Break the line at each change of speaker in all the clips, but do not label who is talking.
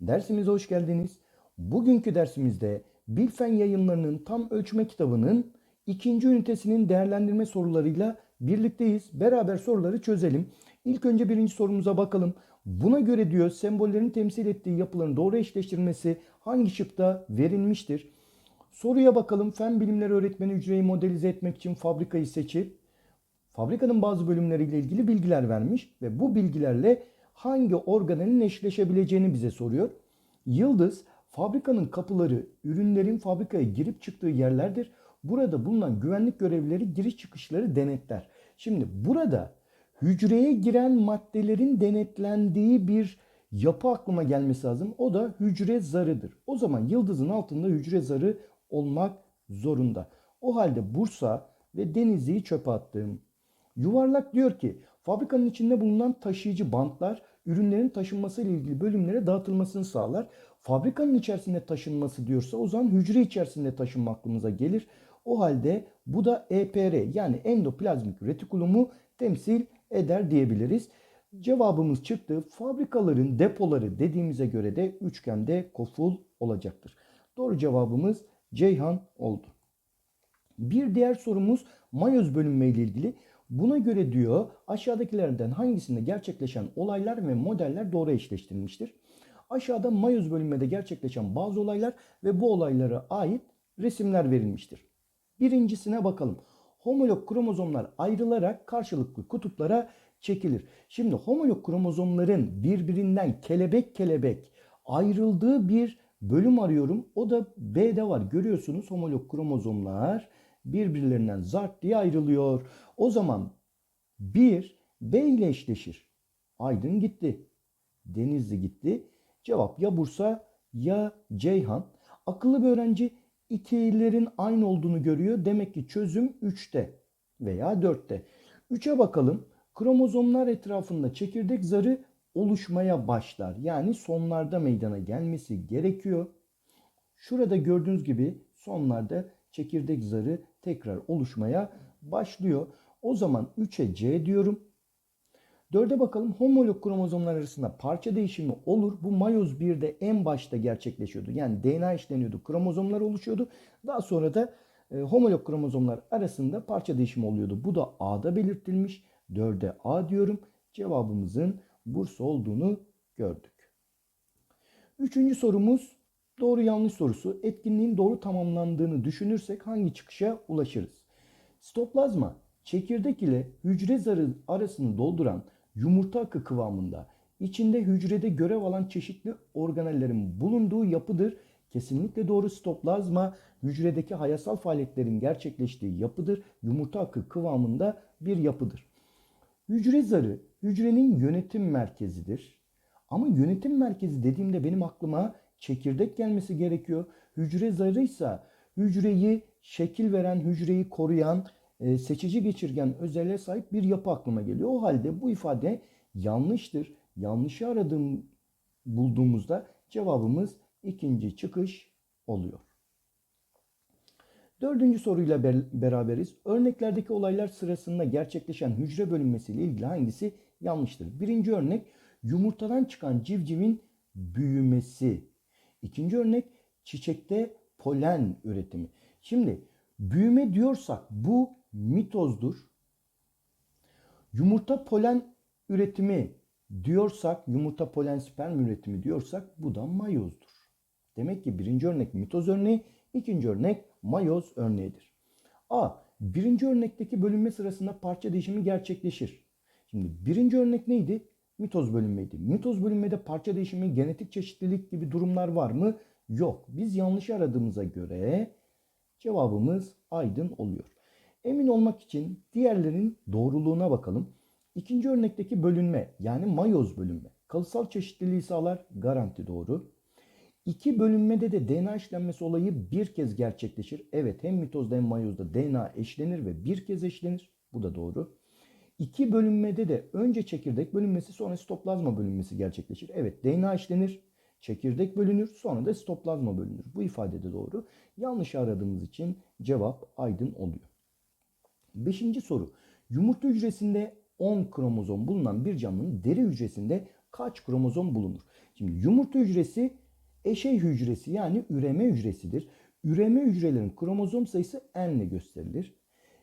dersimize hoş geldiniz. Bugünkü dersimizde Bilfen yayınlarının tam ölçme kitabının ikinci ünitesinin değerlendirme sorularıyla birlikteyiz. Beraber soruları çözelim. İlk önce birinci sorumuza bakalım. Buna göre diyor sembollerin temsil ettiği yapıların doğru eşleştirilmesi hangi şıkta verilmiştir? Soruya bakalım. Fen bilimleri öğretmeni hücreyi modelize etmek için fabrikayı seçip fabrikanın bazı bölümleriyle ilgili bilgiler vermiş ve bu bilgilerle hangi organelin eşleşebileceğini bize soruyor. Yıldız, fabrikanın kapıları, ürünlerin fabrikaya girip çıktığı yerlerdir. Burada bulunan güvenlik görevlileri giriş çıkışları denetler. Şimdi burada hücreye giren maddelerin denetlendiği bir yapı aklıma gelmesi lazım. O da hücre zarıdır. O zaman yıldızın altında hücre zarı olmak zorunda. O halde Bursa ve Denizli'yi çöpe attım. Yuvarlak diyor ki fabrikanın içinde bulunan taşıyıcı bantlar ürünlerin taşınması ile ilgili bölümlere dağıtılmasını sağlar. Fabrikanın içerisinde taşınması diyorsa o zaman hücre içerisinde taşınma aklımıza gelir. O halde bu da EPR yani endoplazmik retikulumu temsil eder diyebiliriz. Cevabımız çıktı. Fabrikaların depoları dediğimize göre de üçgende koful olacaktır. Doğru cevabımız Ceyhan oldu. Bir diğer sorumuz mayoz bölünme ile ilgili. Buna göre diyor aşağıdakilerden hangisinde gerçekleşen olaylar ve modeller doğru eşleştirilmiştir? Aşağıda mayoz bölünmede gerçekleşen bazı olaylar ve bu olaylara ait resimler verilmiştir. Birincisine bakalım. Homolog kromozomlar ayrılarak karşılıklı kutuplara çekilir. Şimdi homolog kromozomların birbirinden kelebek kelebek ayrıldığı bir bölüm arıyorum. O da B'de var. Görüyorsunuz homolog kromozomlar birbirlerinden zart diye ayrılıyor. O zaman 1 B ile eşleşir. Aydın gitti. Denizli gitti. Cevap ya Bursa ya Ceyhan. Akıllı bir öğrenci ikilerin aynı olduğunu görüyor. Demek ki çözüm 3'te veya 4'te. 3'e bakalım. Kromozomlar etrafında çekirdek zarı oluşmaya başlar. Yani sonlarda meydana gelmesi gerekiyor. Şurada gördüğünüz gibi sonlarda çekirdek zarı tekrar oluşmaya başlıyor. O zaman 3'e C diyorum. 4'e bakalım homolog kromozomlar arasında parça değişimi olur. Bu mayoz 1'de en başta gerçekleşiyordu. Yani DNA işleniyordu, kromozomlar oluşuyordu. Daha sonra da e, homolog kromozomlar arasında parça değişimi oluyordu. Bu da A'da belirtilmiş. 4'e A diyorum. Cevabımızın Bursa olduğunu gördük. Üçüncü sorumuz doğru yanlış sorusu. Etkinliğin doğru tamamlandığını düşünürsek hangi çıkışa ulaşırız? Stoplazma çekirdek ile hücre zarı arasını dolduran yumurta akı kıvamında içinde hücrede görev alan çeşitli organellerin bulunduğu yapıdır. Kesinlikle doğru stoplazma hücredeki hayasal faaliyetlerin gerçekleştiği yapıdır. Yumurta akı kıvamında bir yapıdır. Hücre zarı hücrenin yönetim merkezidir. Ama yönetim merkezi dediğimde benim aklıma çekirdek gelmesi gerekiyor. Hücre zarı ise hücreyi şekil veren, hücreyi koruyan, e, seçici geçirgen özelliğe sahip bir yapı aklıma geliyor. O halde bu ifade yanlıştır. Yanlışı aradığım bulduğumuzda cevabımız ikinci çıkış oluyor. Dördüncü soruyla beraberiz. Örneklerdeki olaylar sırasında gerçekleşen hücre bölünmesiyle ilgili hangisi yanlıştır? Birinci örnek yumurtadan çıkan civcivin büyümesi. İkinci örnek çiçekte polen üretimi. Şimdi büyüme diyorsak bu mitozdur. Yumurta polen üretimi diyorsak, yumurta polen sperm üretimi diyorsak bu da mayozdur. Demek ki birinci örnek mitoz örneği, ikinci örnek mayoz örneğidir. A. Birinci örnekteki bölünme sırasında parça değişimi gerçekleşir. Şimdi birinci örnek neydi? Mitoz bölünmeydi. Mitoz bölünmede parça değişimi, genetik çeşitlilik gibi durumlar var mı? Yok. Biz yanlış aradığımıza göre cevabımız aydın oluyor. Emin olmak için diğerlerin doğruluğuna bakalım. İkinci örnekteki bölünme yani mayoz bölünme. Kalıtsal çeşitliliği sağlar garanti doğru. İki bölünmede de DNA işlenmesi olayı bir kez gerçekleşir. Evet hem mitozda hem mayozda DNA eşlenir ve bir kez eşlenir. Bu da doğru. İki bölünmede de önce çekirdek bölünmesi sonra sitoplazma bölünmesi gerçekleşir. Evet DNA işlenir, çekirdek bölünür sonra da sitoplazma bölünür. Bu ifade de doğru. Yanlış aradığımız için cevap aydın oluyor. Beşinci soru. Yumurta hücresinde 10 kromozom bulunan bir canlının deri hücresinde kaç kromozom bulunur? Şimdi yumurta hücresi eşey hücresi yani üreme hücresidir. Üreme hücrelerin kromozom sayısı n ile gösterilir.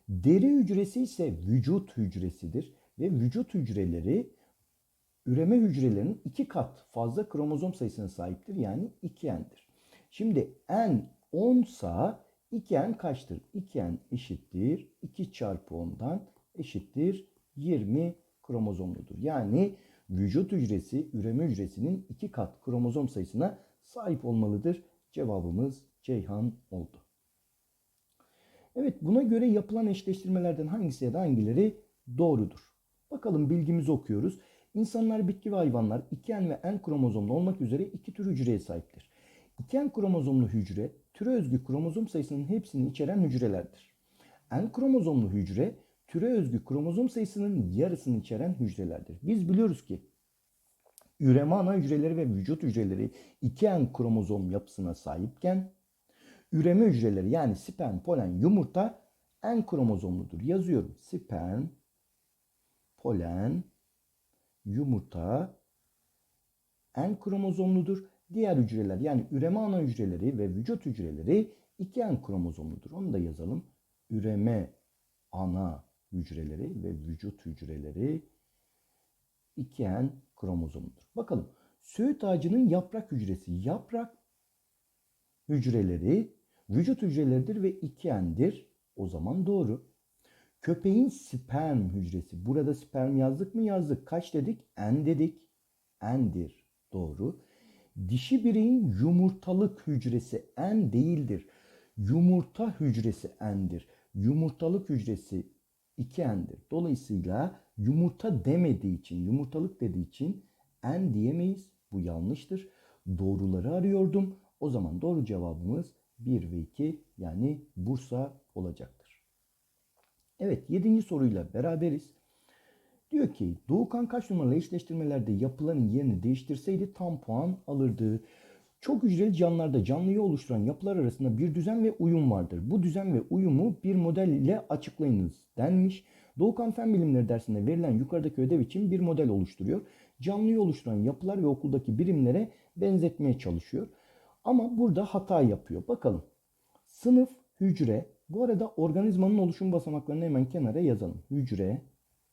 Deri hücresi ise vücut hücresidir ve vücut hücreleri üreme hücrelerinin iki kat fazla kromozom sayısına sahiptir. Yani 2n'dir. Şimdi n 10 sa 2n kaçtır? 2n eşittir 2 çarpı 10'dan eşittir 20 kromozomludur. Yani vücut hücresi üreme hücresinin iki kat kromozom sayısına sahip olmalıdır. Cevabımız Ceyhan oldu. Evet buna göre yapılan eşleştirmelerden hangisi ya da hangileri doğrudur? Bakalım bilgimizi okuyoruz. İnsanlar, bitki ve hayvanlar 2N ve N kromozomlu olmak üzere iki tür hücreye sahiptir. 2N kromozomlu hücre türe özgü kromozom sayısının hepsini içeren hücrelerdir. N kromozomlu hücre türe özgü kromozom sayısının yarısını içeren hücrelerdir. Biz biliyoruz ki üreme ana hücreleri ve vücut hücreleri 2N kromozom yapısına sahipken üreme hücreleri yani sperm, polen, yumurta N kromozomludur. Yazıyorum. Sperm, polen, yumurta N kromozomludur. Diğer hücreler yani üreme ana hücreleri ve vücut hücreleri 2N kromozomludur. Onu da yazalım. Üreme ana hücreleri ve vücut hücreleri 2N kromozomludur. Bakalım. Söğüt ağacının yaprak hücresi. Yaprak hücreleri vücut hücreleridir ve 2N'dir. O zaman doğru. Köpeğin sperm hücresi. Burada sperm yazdık mı? Yazdık. Kaç dedik? N dedik. N'dir. Doğru. Dişi bireyin yumurtalık hücresi N değildir. Yumurta hücresi N'dir. Yumurtalık hücresi 2N'dir. Dolayısıyla yumurta demediği için, yumurtalık dediği için N diyemeyiz. Bu yanlıştır. Doğruları arıyordum. O zaman doğru cevabımız 1 ve 2 yani Bursa olacaktır. Evet 7. soruyla beraberiz. Diyor ki Doğukan kaç numaralı eşleştirmelerde yapıların yerini değiştirseydi tam puan alırdı. Çok hücreli canlılarda canlıyı oluşturan yapılar arasında bir düzen ve uyum vardır. Bu düzen ve uyumu bir model ile açıklayınız denmiş. Doğukan Fen Bilimleri dersinde verilen yukarıdaki ödev için bir model oluşturuyor. Canlıyı oluşturan yapılar ve okuldaki birimlere benzetmeye çalışıyor. Ama burada hata yapıyor. Bakalım. Sınıf, hücre. Bu arada organizmanın oluşum basamaklarını hemen kenara yazalım.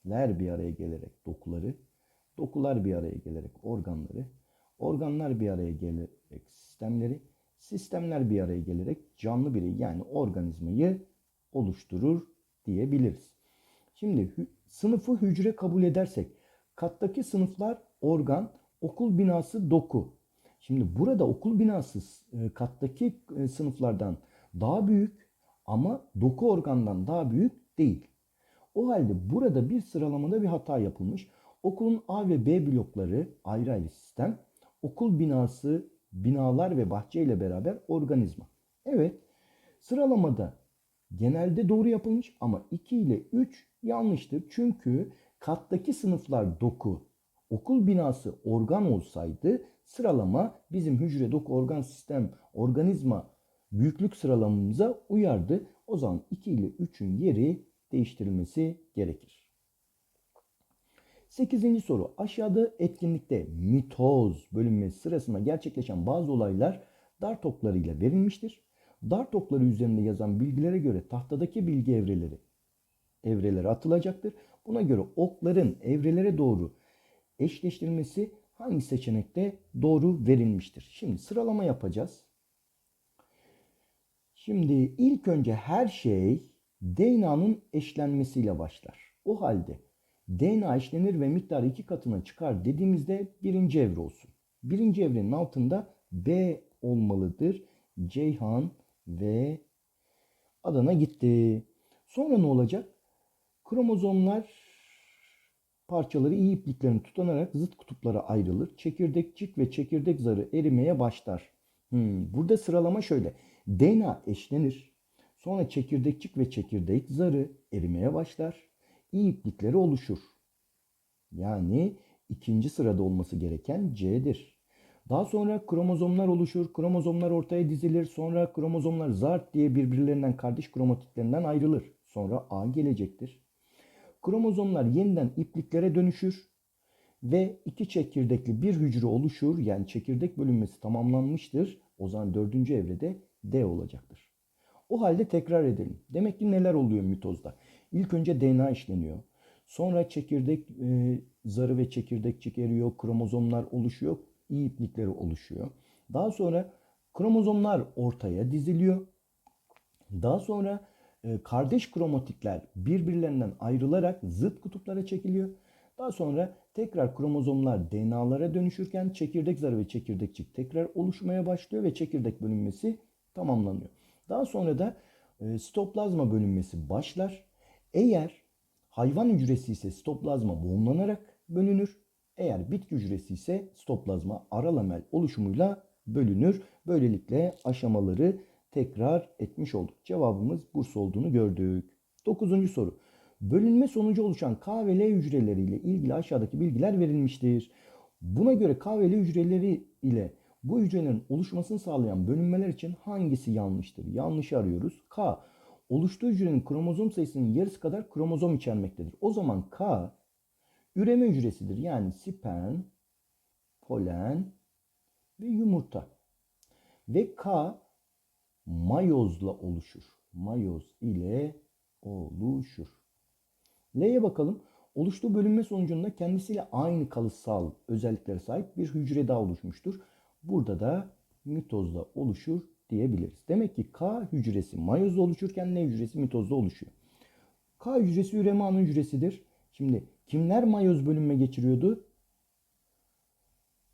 Hücreler bir araya gelerek dokuları, dokular bir araya gelerek organları, organlar bir araya gelerek sistemleri, sistemler bir araya gelerek canlı birey yani organizmayı oluşturur diyebiliriz. Şimdi sınıfı hücre kabul edersek kattaki sınıflar organ, okul binası doku. Şimdi burada okul binası e, kattaki e, sınıflardan daha büyük ama doku organdan daha büyük değil. O halde burada bir sıralamada bir hata yapılmış. Okulun A ve B blokları ayrı ayrı sistem. Okul binası, binalar ve bahçe ile beraber organizma. Evet, sıralamada genelde doğru yapılmış ama 2 ile 3 yanlıştır. Çünkü kattaki sınıflar doku, okul binası organ olsaydı sıralama bizim hücre, doku, organ, sistem, organizma büyüklük sıralamamıza uyardı. O zaman 2 ile 3'ün yeri değiştirilmesi gerekir. 8. soru. Aşağıda etkinlikte mitoz bölünmesi sırasında gerçekleşen bazı olaylar dar toplarıyla verilmiştir. Dar topları üzerinde yazan bilgilere göre tahtadaki bilgi evreleri evrelere atılacaktır. Buna göre okların evrelere doğru eşleştirilmesi hangi seçenekte doğru verilmiştir? Şimdi sıralama yapacağız. Şimdi ilk önce her şey DNA'nın eşlenmesiyle başlar. O halde DNA eşlenir ve miktarı iki katına çıkar dediğimizde birinci evre olsun. Birinci evrenin altında B olmalıdır. Ceyhan ve Adana gitti. Sonra ne olacak? Kromozomlar parçaları iyi ipliklerini tutanarak zıt kutuplara ayrılır. Çekirdekçik ve çekirdek zarı erimeye başlar. Hmm, burada sıralama şöyle. DNA eşlenir. Sonra çekirdekçik ve çekirdek zarı erimeye başlar. İyi iplikleri oluşur. Yani ikinci sırada olması gereken C'dir. Daha sonra kromozomlar oluşur. Kromozomlar ortaya dizilir. Sonra kromozomlar zart diye birbirlerinden kardeş kromatitlerinden ayrılır. Sonra A gelecektir. Kromozomlar yeniden ipliklere dönüşür. ve iki çekirdekli bir hücre oluşur. Yani çekirdek bölünmesi tamamlanmıştır. O zaman dördüncü evrede D olacaktır. O halde tekrar edelim. Demek ki neler oluyor mitozda? İlk önce DNA işleniyor. Sonra çekirdek e, zarı ve çekirdekçik eriyor. Kromozomlar oluşuyor. İyi iplikleri oluşuyor. Daha sonra kromozomlar ortaya diziliyor. Daha sonra e, kardeş kromatikler birbirlerinden ayrılarak zıt kutuplara çekiliyor. Daha sonra tekrar kromozomlar DNA'lara dönüşürken çekirdek zarı ve çekirdekçik tekrar oluşmaya başlıyor ve çekirdek bölünmesi tamamlanıyor. Daha sonra da e, sitoplazma bölünmesi başlar. Eğer hayvan hücresi ise sitoplazma boğumlanarak bölünür. Eğer bitki hücresi ise sitoplazma ara lamel oluşumuyla bölünür. Böylelikle aşamaları tekrar etmiş olduk. Cevabımız Bursa olduğunu gördük. Dokuzuncu soru. Bölünme sonucu oluşan K ve L hücreleriyle ilgili aşağıdaki bilgiler verilmiştir. Buna göre K ve L hücreleri ile bu hücrelerin oluşmasını sağlayan bölünmeler için hangisi yanlıştır? Yanlışı arıyoruz. K oluştuğu hücrenin kromozom sayısının yarısı kadar kromozom içermektedir. O zaman K üreme hücresidir. Yani sperm, polen ve yumurta. Ve K mayozla oluşur. Mayoz ile oluşur. L'ye bakalım. Oluştuğu bölünme sonucunda kendisiyle aynı kalıtsal özelliklere sahip bir hücre daha oluşmuştur. Burada da mitozla oluşur diyebiliriz. Demek ki K hücresi mayozla oluşurken L hücresi mitozla oluşuyor. K hücresi üreme ana hücresidir. Şimdi kimler mayoz bölünme geçiriyordu?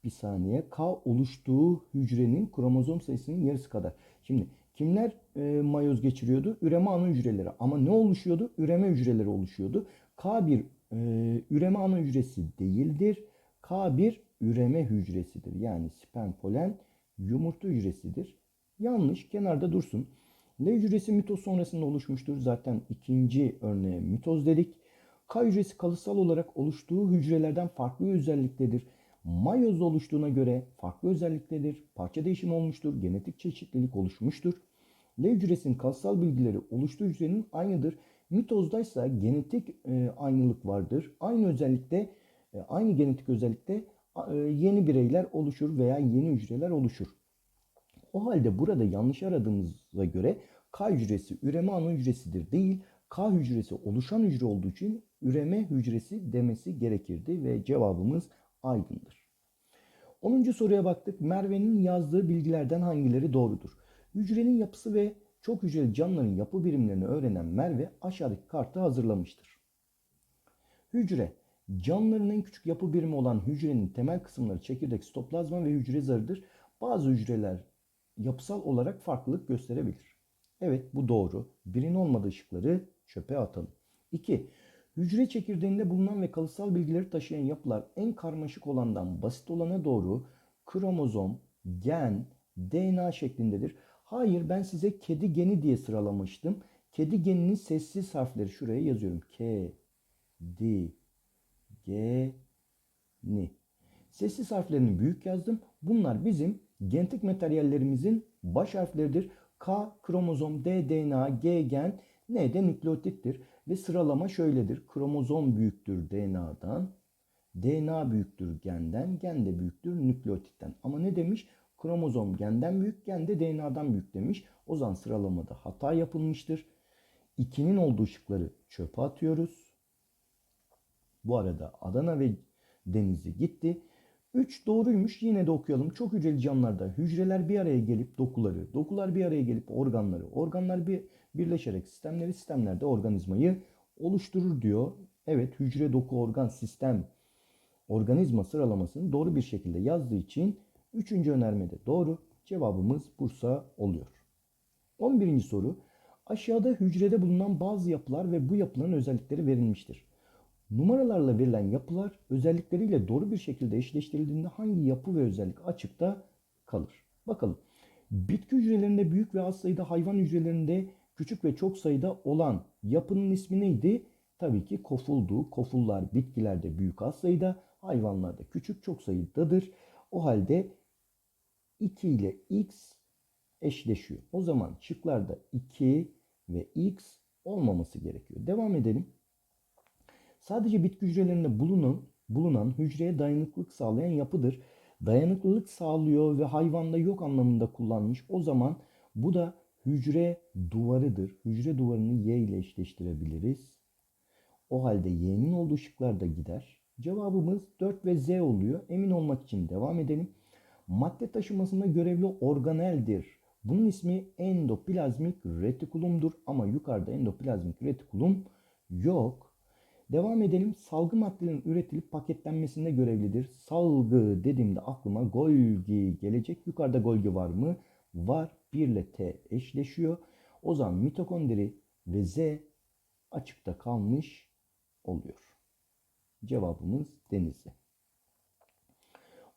Bir saniye. K oluştuğu hücrenin kromozom sayısının yarısı kadar. Şimdi kimler e, mayoz geçiriyordu? Üreme ana hücreleri. Ama ne oluşuyordu? Üreme hücreleri oluşuyordu. K bir e, üreme ana hücresi değildir. K bir üreme hücresidir. Yani sperm polen yumurta hücresidir. Yanlış. Kenarda dursun. L hücresi mitoz sonrasında oluşmuştur. Zaten ikinci örneğe mitoz dedik. K hücresi kalıtsal olarak oluştuğu hücrelerden farklı özelliktedir. Mayoz oluştuğuna göre farklı özelliktedir. Parça değişimi olmuştur. Genetik çeşitlilik oluşmuştur. L hücresinin kalıtsal bilgileri oluştuğu hücrenin aynıdır. Mitozdaysa genetik e, aynılık vardır. Aynı özellikte, e, aynı genetik özellikte yeni bireyler oluşur veya yeni hücreler oluşur. O halde burada yanlış aradığımıza göre K hücresi üreme ana hücresidir değil, K hücresi oluşan hücre olduğu için üreme hücresi demesi gerekirdi ve cevabımız aydındır. 10. soruya baktık. Merve'nin yazdığı bilgilerden hangileri doğrudur? Hücrenin yapısı ve çok hücreli canlıların yapı birimlerini öğrenen Merve aşağıdaki kartı hazırlamıştır. Hücre, canlıların en küçük yapı birimi olan hücrenin temel kısımları çekirdek, sitoplazma ve hücre zarıdır. Bazı hücreler yapısal olarak farklılık gösterebilir. Evet bu doğru. Birin olmadığı ışıkları çöpe atalım. 2. Hücre çekirdeğinde bulunan ve kalıtsal bilgileri taşıyan yapılar en karmaşık olandan basit olana doğru kromozom, gen, DNA şeklindedir. Hayır ben size kedi geni diye sıralamıştım. Kedi geninin sessiz harfleri şuraya yazıyorum. K, D, G, N. Sessiz harflerini büyük yazdım. Bunlar bizim genetik materyallerimizin baş harfleridir. K kromozom, D DNA, G gen, N de nükleotittir. Ve sıralama şöyledir. Kromozom büyüktür DNA'dan, DNA büyüktür genden, gen de büyüktür nükleotitten. Ama ne demiş? Kromozom genden büyük, gen de DNA'dan büyük demiş. O zaman sıralamada hata yapılmıştır. 2'nin olduğu şıkları çöpe atıyoruz. Bu arada Adana ve Denizli gitti. 3 doğruymuş. Yine de okuyalım. Çok hücreli canlılarda hücreler bir araya gelip dokuları, dokular bir araya gelip organları, organlar bir birleşerek sistemleri, sistemlerde organizmayı oluşturur diyor. Evet hücre, doku, organ, sistem, organizma sıralamasını doğru bir şekilde yazdığı için 3. önermede doğru. Cevabımız Bursa oluyor. 11. soru. Aşağıda hücrede bulunan bazı yapılar ve bu yapıların özellikleri verilmiştir. Numaralarla verilen yapılar özellikleriyle doğru bir şekilde eşleştirildiğinde hangi yapı ve özellik açıkta kalır? Bakalım. Bitki hücrelerinde büyük ve az sayıda hayvan hücrelerinde küçük ve çok sayıda olan yapının ismi neydi? Tabii ki kofuldu. Kofullar bitkilerde büyük az sayıda, hayvanlarda küçük çok sayıdadır. O halde 2 ile x eşleşiyor. O zaman şıklarda 2 ve x olmaması gerekiyor. Devam edelim. Sadece bitki hücrelerinde bulunan bulunan hücreye dayanıklılık sağlayan yapıdır. Dayanıklılık sağlıyor ve hayvanda yok anlamında kullanmış. O zaman bu da hücre duvarıdır. Hücre duvarını Y ile eşleştirebiliriz. O halde Y'nin olduğu şıklar da gider. Cevabımız 4 ve Z oluyor. Emin olmak için devam edelim. Madde taşımasında görevli organeldir. Bunun ismi endoplazmik retikulumdur ama yukarıda endoplazmik retikulum yok. Devam edelim. Salgı maddelerin üretilip paketlenmesinde görevlidir. Salgı dediğimde aklıma Golgi gelecek. Yukarıda Golgi var mı? Var. 1 ile T eşleşiyor. O zaman mitokondri ve Z açıkta kalmış oluyor. Cevabımız Denizli.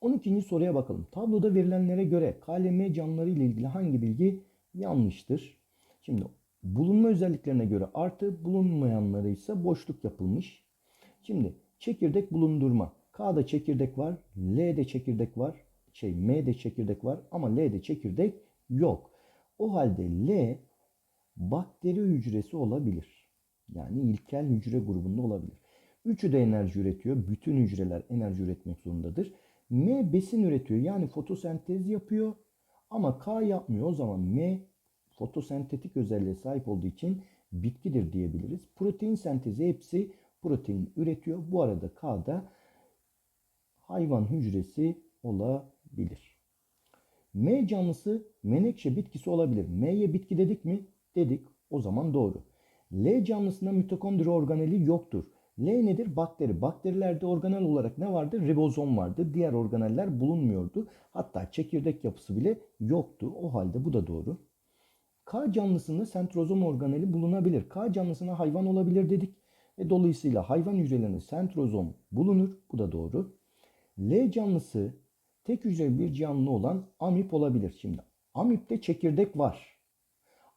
12. soruya bakalım. Tabloda verilenlere göre KLM canlıları ile ilgili hangi bilgi yanlıştır? Şimdi bulunma özelliklerine göre artı bulunmayanları ise boşluk yapılmış. Şimdi çekirdek bulundurma. K'da çekirdek var, L'de çekirdek var, şey M'de çekirdek var ama L'de çekirdek yok. O halde L bakteri hücresi olabilir. Yani ilkel hücre grubunda olabilir. Üçü de enerji üretiyor. Bütün hücreler enerji üretmek zorundadır. M besin üretiyor. Yani fotosentez yapıyor. Ama K yapmıyor. O zaman M fotosentetik özelliğe sahip olduğu için bitkidir diyebiliriz. Protein sentezi hepsi protein üretiyor. Bu arada K da hayvan hücresi olabilir. M canlısı menekşe bitkisi olabilir. M'ye bitki dedik mi? Dedik. O zaman doğru. L canlısında mitokondri organeli yoktur. L nedir? Bakteri. Bakterilerde organel olarak ne vardı? Ribozom vardı. Diğer organeller bulunmuyordu. Hatta çekirdek yapısı bile yoktu. O halde bu da doğru. K canlısında sentrozom organeli bulunabilir. K canlısına hayvan olabilir dedik. Ve dolayısıyla hayvan hücrelerinde sentrozom bulunur. Bu da doğru. L canlısı tek hücreli bir canlı olan amip olabilir. Şimdi amipte çekirdek var.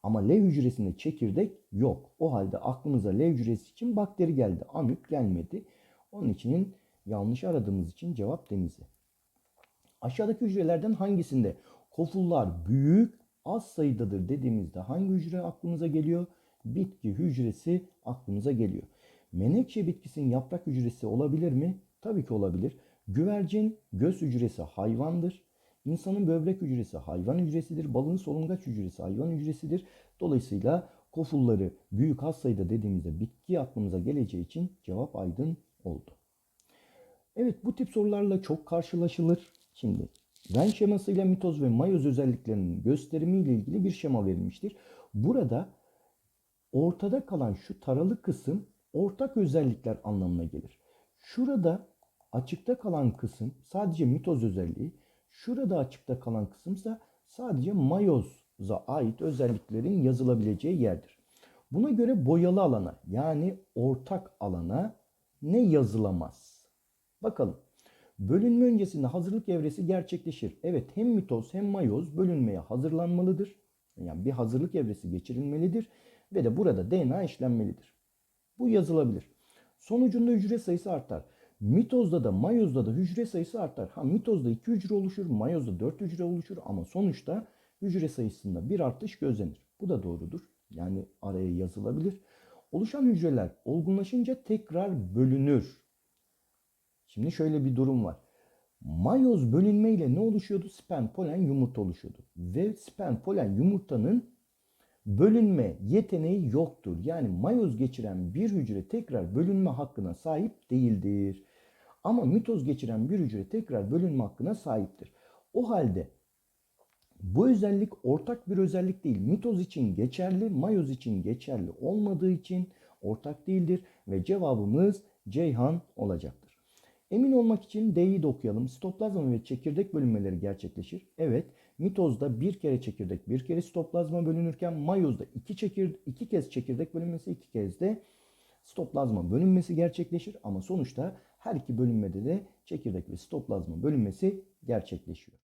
Ama L hücresinde çekirdek yok. O halde aklımıza L hücresi için bakteri geldi. Amip gelmedi. Onun için yanlış aradığımız için cevap denizi. Aşağıdaki hücrelerden hangisinde kofullar büyük az sayıdadır dediğimizde hangi hücre aklımıza geliyor? Bitki hücresi aklımıza geliyor. Menekşe bitkisinin yaprak hücresi olabilir mi? Tabii ki olabilir. Güvercin göz hücresi hayvandır. İnsanın böbrek hücresi hayvan hücresidir. Balığın solungaç hücresi hayvan hücresidir. Dolayısıyla kofulları büyük az sayıda dediğimizde bitki aklımıza geleceği için cevap aydın oldu. Evet bu tip sorularla çok karşılaşılır. Şimdi Venn şemasıyla mitoz ve mayoz özelliklerinin gösterimiyle ilgili bir şema verilmiştir. Burada ortada kalan şu taralı kısım ortak özellikler anlamına gelir. Şurada açıkta kalan kısım sadece mitoz özelliği, şurada açıkta kalan kısımsa sadece mayoza ait özelliklerin yazılabileceği yerdir. Buna göre boyalı alana yani ortak alana ne yazılamaz? Bakalım. Bölünme öncesinde hazırlık evresi gerçekleşir. Evet hem mitoz hem mayoz bölünmeye hazırlanmalıdır. Yani bir hazırlık evresi geçirilmelidir ve de burada DNA işlenmelidir. Bu yazılabilir. Sonucunda hücre sayısı artar. Mitozda da mayozda da hücre sayısı artar. Ha mitozda 2 hücre oluşur, mayozda 4 hücre oluşur ama sonuçta hücre sayısında bir artış gözlenir. Bu da doğrudur. Yani araya yazılabilir. Oluşan hücreler olgunlaşınca tekrar bölünür. Şimdi şöyle bir durum var. Mayoz bölünmeyle ne oluşuyordu? Sperm, polen, yumurta oluşuyordu. Ve sperm, polen, yumurtanın bölünme yeteneği yoktur. Yani mayoz geçiren bir hücre tekrar bölünme hakkına sahip değildir. Ama mitoz geçiren bir hücre tekrar bölünme hakkına sahiptir. O halde bu özellik ortak bir özellik değil. Mitoz için geçerli, mayoz için geçerli olmadığı için ortak değildir ve cevabımız Ceyhan olacaktır. Emin olmak için D'yi de okuyalım. Sitoplazma ve çekirdek bölünmeleri gerçekleşir. Evet, mitozda bir kere çekirdek, bir kere sitoplazma bölünürken mayozda iki, çekir, iki kez çekirdek bölünmesi, iki kez de sitoplazma bölünmesi gerçekleşir. Ama sonuçta her iki bölünmede de çekirdek ve sitoplazma bölünmesi gerçekleşiyor.